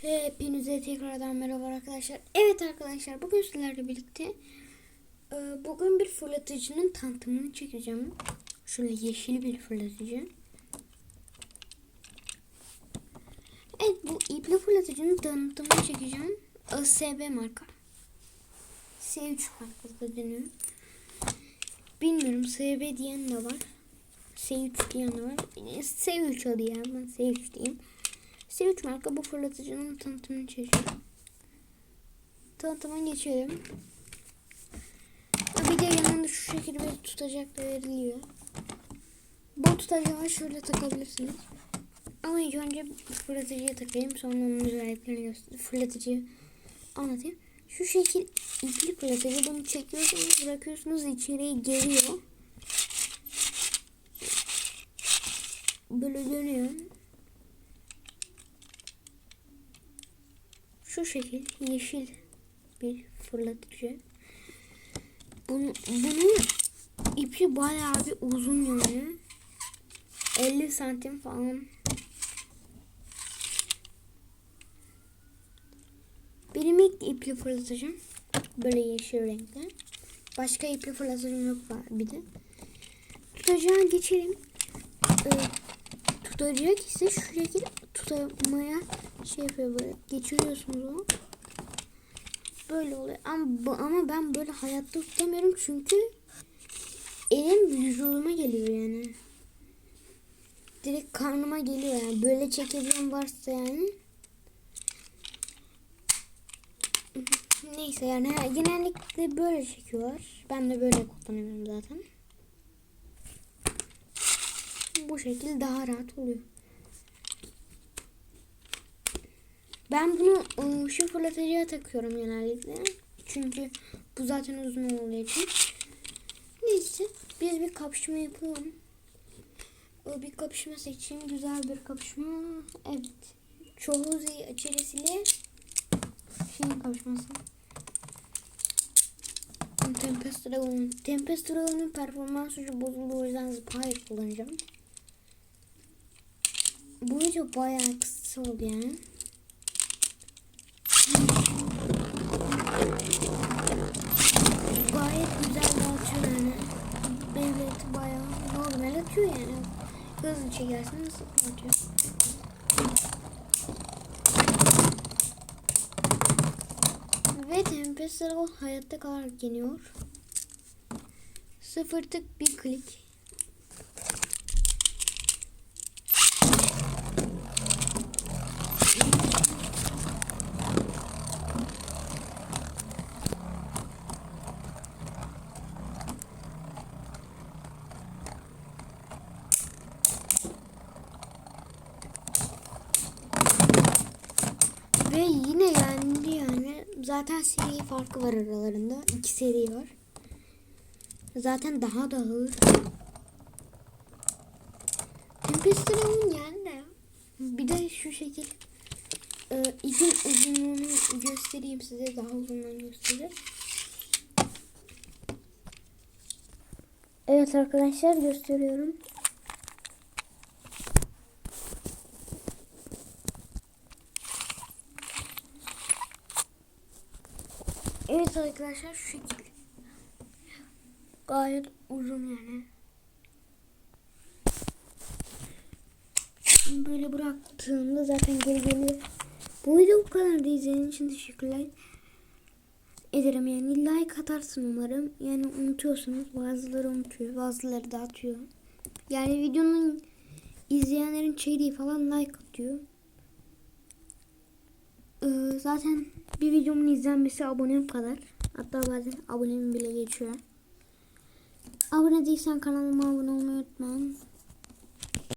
Hepinize tekrardan merhaba arkadaşlar. Evet arkadaşlar bugün sizlerle birlikte e, bugün bir fırlatıcının tanıtımını çekeceğim. Şöyle yeşil bir fırlatıcı. Evet bu ipli fırlatıcının tanıtımını çekeceğim. ASB marka. S3 markası deniyor. Bilmiyorum SB diyen de var. S3 diyen de var. S3 adı yani ben S3 diyeyim. S3 marka bu fırlatıcının tanıtımını çekiyorum. Tanıtıma geçelim. Bir de yanında şu şekilde bir tutacak da veriliyor. Bu tutacağı şöyle takabilirsiniz. Ama ilk önce fırlatıcıya takayım. Sonra onun özelliklerini göstereyim. Fırlatıcıyı anlatayım. Şu şekil ipli fırlatıcı. Bunu çekiyorsunuz bırakıyorsunuz içeriye geliyor. Böyle dönüyor. Şu şekil yeşil bir fırlatıcı. Bunu, bunun ipi bayağı bir uzun yani. 50 santim falan. Benim ilk ipli fırlatıcım böyle yeşil renkli. Başka ipli fırlatıcım yok var bir de. Tutacağa geçelim. Ee, tutacak ise şu şekilde tutamaya şey yapıyor böyle geçiriyorsunuz onu. Böyle oluyor ama, ama ben böyle hayatta tutamıyorum çünkü elim vücuduma geliyor yani. Direkt karnıma geliyor yani. Böyle çekebilen varsa yani. Neyse yani genellikle böyle çekiyorlar. Ben de böyle kullanıyorum zaten. Bu şekil daha rahat oluyor. Ben bunu ıı, şu fırlatıcıya takıyorum genellikle. Çünkü bu zaten uzun olduğu için. Neyse biz bir kapışma yapalım. O bir kapışma seçeyim. Güzel bir kapışma. Evet. Çoğuzi açaresiyle şeyin kapışması. Tempest Dragon. Tempest Dragon'un performansı bozuldu o yüzden Spire kullanacağım. Bu video bayağı kısa oldu yani. Gayet güzel atıyor yani. Beyblade bayağı normal atıyor yani. Hızlı çekersin nasıl atıyor. Ve Tempest hayatta kalarak yeniyor. Sıfır tık bir klik. Ve yine yendi yani. Zaten seri farkı var aralarında. İki seri var. Zaten daha da ağır. Tempest Dragon yendi. Bir de şu şekil e, ipin uzunluğunu göstereyim size. Daha uzunluğunu göstereyim. Evet arkadaşlar gösteriyorum. Evet arkadaşlar şu şekilde. Gayet uzun yani. Böyle bıraktığımda zaten geri geliyor. Bu video bu kadar da izlediğiniz için teşekkürler ederim yani like atarsın umarım. Yani unutuyorsunuz. Bazıları unutuyor. Bazıları da atıyor. Yani videonun izleyenlerin çeyreği falan like atıyor. Ee, zaten bir videomun izlenmesi abonem kadar. Hatta bazen abonem bile geçiyor. Abone değilsen kanalıma abone olmayı unutmayın.